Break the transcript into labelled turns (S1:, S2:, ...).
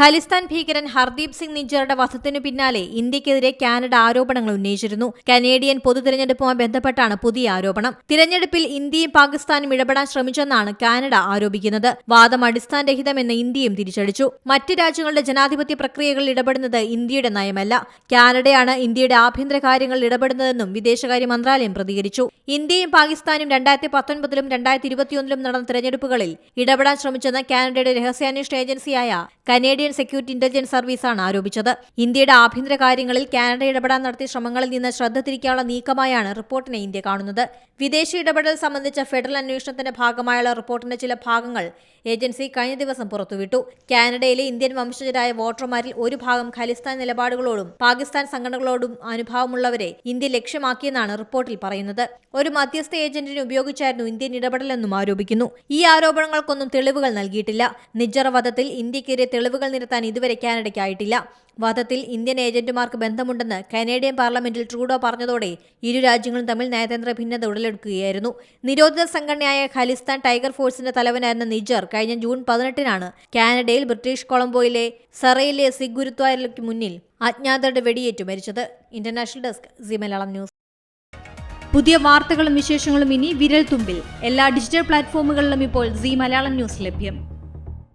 S1: ഖാലിസ്ഥാൻ ഭീകരൻ ഹർദീപ് സിംഗ് നിഞ്ചറുടെ വധത്തിനു പിന്നാലെ ഇന്ത്യക്കെതിരെ കാനഡ ആരോപണങ്ങൾ ഉന്നയിച്ചിരുന്നു. കനേഡിയൻ പൊതു തിരഞ്ഞെടുപ്പുമായി ബന്ധപ്പെട്ടാണ് പുതിയ ആരോപണം. തിരഞ്ഞെടുപ്പിൽ ഇന്ത്യയും പാകിസ്ഥാനും ഇടപെടാൻ ശ്രമിച്ചെന്നാണ് കാനഡ ആരോപിക്കുന്നത്. വാദം അടിസ്ഥാനരഹിതമെന്ന് ഇന്ത്യയും തിരിച്ചടിച്ചു. മറ്റ് രാജ്യങ്ങളുടെ ജനാധിപത്യ പ്രക്രിയകളിൽ ഇടപെടുന്നത് ഇന്ത്യയുടെ നയമല്ല. കാനഡയാണ് ഇന്ത്യയുടെ ആഭ്യന്തര കാര്യങ്ങളിൽ ഇടപെടുന്നതെന്നും വിദേശകാര്യ മന്ത്രാലയം പ്രതികരിച്ചു. ഇന്ത്യയും പാകിസ്ഥാനും രണ്ടായിരത്തി പത്തൊൻപതിലും രണ്ടായിരത്തി ഇരുപത്തിയൊന്നിലും നടന്ന തിരഞ്ഞെടുപ്പുകളിൽ ഇടപെടാൻ ശ്രമിച്ചെന്ന കാനഡയുടെ രഹസ്യാന്വേഷണ ഏജൻസിയായ കനേഡിയൻ സെക്യൂരിറ്റി ഇന്റലിജൻസ് സർവീസാണ് ആരോപിച്ചത്. ഇന്ത്യയുടെ ആഭ്യന്തര കാര്യങ്ങളിൽ കാനഡ ഇടപെടാൻ നടത്തിയ ശ്രമങ്ങളിൽ നിന്ന് ശ്രദ്ധ തിരിക്കാനുള്ള നീക്കമായാണ് റിപ്പോർട്ടിനെ ഇന്ത്യ കാണുന്നത്. വിദേശ ഇടപെടൽ സംബന്ധിച്ച ഫെഡറൽ അന്വേഷണത്തിന്റെ ഭാഗമായുള്ള റിപ്പോർട്ടിന്റെ ചില ഭാഗങ്ങൾ ഏജൻസി കഴിഞ്ഞ ദിവസം പുറത്തുവിട്ടു. കാനഡയിലെ ഇന്ത്യൻ വംശജരായ വോട്ടർമാരിൽ ഒരു ഭാഗം ഖലിസ്ഥാൻ നിലപാടുകളോടും പാകിസ്ഥാൻ സംഘടനകളോടും അനുഭാവമുള്ളവരെ ഇന്ത്യ ലക്ഷ്യമാക്കിയെന്നാണ് റിപ്പോർട്ടിൽ പറയുന്നത്. ഒരു മധ്യസ്ഥ ഏജന്റിനെ ഉപയോഗിച്ചായിരുന്നു ഇന്ത്യൻ ഇടപെടലെന്നും ആരോപിക്കുന്നു. ഈ ആരോപണങ്ങൾക്കൊന്നും തെളിവുകൾ നൽകിയിട്ടില്ല. വധത്തിൽ ഇന്ത്യക്കെതിരെ തെളിവുകൾ നിരത്താൻ ഇതുവരെ കാനഡയ്ക്കായിട്ടില്ല. വധത്തിൽ ഇന്ത്യൻ ഏജന്റുമാർക്ക് ബന്ധമുണ്ടെന്ന് കനേഡിയൻ പാർലമെന്റിൽ ട്രൂഡോ പറഞ്ഞതോടെ ഇരു രാജ്യങ്ങളും തമ്മിൽ നയതന്ത്ര ഭിന്നത ഉടലെടുക്കുകയായിരുന്നു. നിരോധിത സംഘടനയായ ഖലിസ്ഥാൻ ടൈഗർ ഫോഴ്സിന്റെ തലവനായിരുന്ന നിജർ കഴിഞ്ഞ ജൂൺ പതിനെട്ടിനാണ് കാനഡയിൽ ബ്രിട്ടീഷ് കൊളംബോയിലെ സറയിലെ സിഖ് ഗുരുദ്വാരയ്ക്ക് മുന്നിൽ അജ്ഞാതരുടെ വെടിയേറ്റു മരിച്ചത്. International desk Zee Malayalam news. പുതിയ വാർത്തകളും വിശേഷങ്ങളും ഇനി വിരൽ തുമ്പിൽ എല്ലാ ഡിജിറ്റൽ പ്ലാറ്റ്ഫോമുകളിലും ഇപ്പോൾ സി മലയാളം ന്യൂസ് ലഭ്യം.